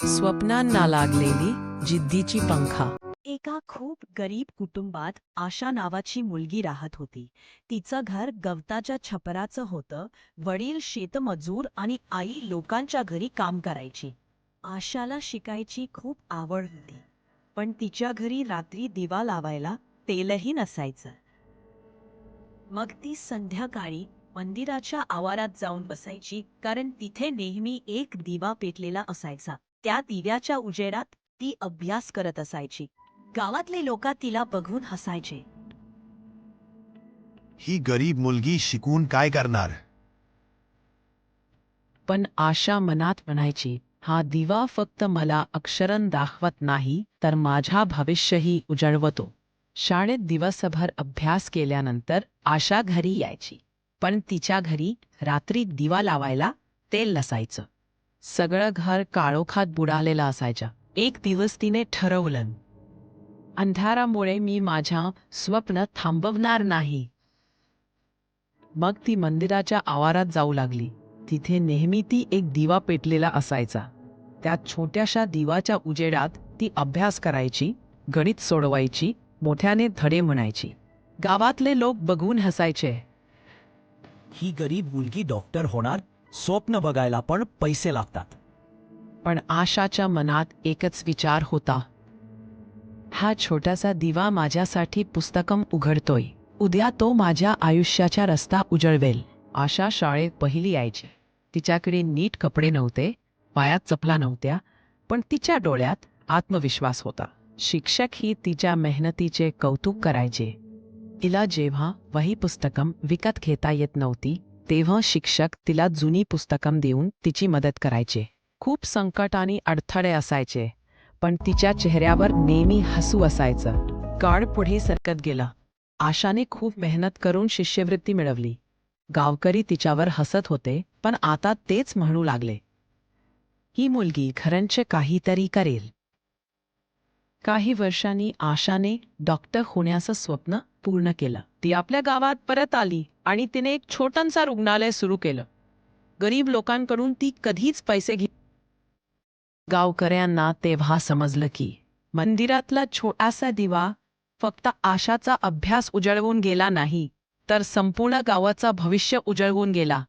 स्वप्नांना लागलेली जिद्दीची पंखा. एका खूप गरीब कुटुंबात आशा नावाची मुलगी राहत होती. तिचं घर गवताच्या छपराचं होतं वडील शेतमजूर आणि आई लोकांच्या घरी काम करायची. आशाला शिकायची खूप आवड होती. पण तिच्या घरी रात्री दिवा लावायला तेलही नसायचं. मग ती संध्याकाळी मंदिराच्या आवारात जाऊन बसायची कारण तिथे नेहमी एक दिवा पेटलेला असायचा. त्या दिव्याच्या उजेडात ती अभ्यास करत असायची. गावातले लोक तिला बघून हसायचे. ही गरीब मुलगी शिकून काय करणार? पण आशा मनात म्हणायची हा दिवा फक्त मला अक्षरन दाखवत नाही तर माझ्या भविष्यही उजळवतो. शाळेत दिवसभर अभ्यास केल्यानंतर आशा घरी यायची. पण तिच्या घरी रात्री दिवा लावायला तेल नसायचं. सगळं घर काळोखात बुडालेलं असायच्या एक दिवस तिने ठरवलं अंधारामुळे मी माझ्या स्वप्न थांबवणार नाही. मग ती मंदिराच्या आवारात जाऊ लागली. तिथे नेहमी ती एक दिवा पेटलेला असायचा. त्या छोट्याशा दिवाच्या उजेडात ती अभ्यास करायची गणित सोडवायची मोठ्याने धडे म्हणायची. गावातले लोक बघून हसायचे. ही गरीब मुलगी डॉक्टर होणार स्वप्न बघायला पण पैसे लागतात. पण आशाच्या मनात एकच विचार होता. हा छोटासा दिवा माझ्यासाठी पुस्तकम उघडतोय. उद्या तो माझ्या आयुष्याचा रस्ता उजळवेल. आशा शाळेत पहिली यायची. तिच्याकडे नीट कपडे नव्हते पायात चपला नव्हत्या पण तिच्या डोळ्यात आत्मविश्वास होता. शिक्षक ही तिच्या मेहनतीचे कौतुक करायचे. तिला जेव्हा वही पुस्तकम विकत घेता येत नव्हती तेव्हा शिक्षक तिला जुनी पुस्तकं देऊन तिची मदत करायचे. खूप संकट आणि अडथळे असायचे पण तिच्या चेहऱ्यावर नेहमी हसू असायचं. काळ पुढे सरकत गेला. आशाने खूप मेहनत करून शिष्यवृत्ती मिळवली. गावकरी तिच्यावर हसत होते पण आता तेच म्हणू लागले. ही मुलगी खरंच काहीतरी करेल. काही वर्षांनी आशाने डॉक्टर होण्याचं स्वप्न पूर्ण केलं. ती आपल्या गावात परत आली आणि तिने एक छोटंसा रुग्णालय सुरू केलं. गरीब लोकांकडून ती कधीच पैसे घे गावकऱ्यांना तेव्हा समजलं की मंदिरातला छोटासा दिवा फक्त आशाचा अभ्यास उजळवून गेला नाही तर संपूर्ण गावाचा भविष्य उजळवून गेला.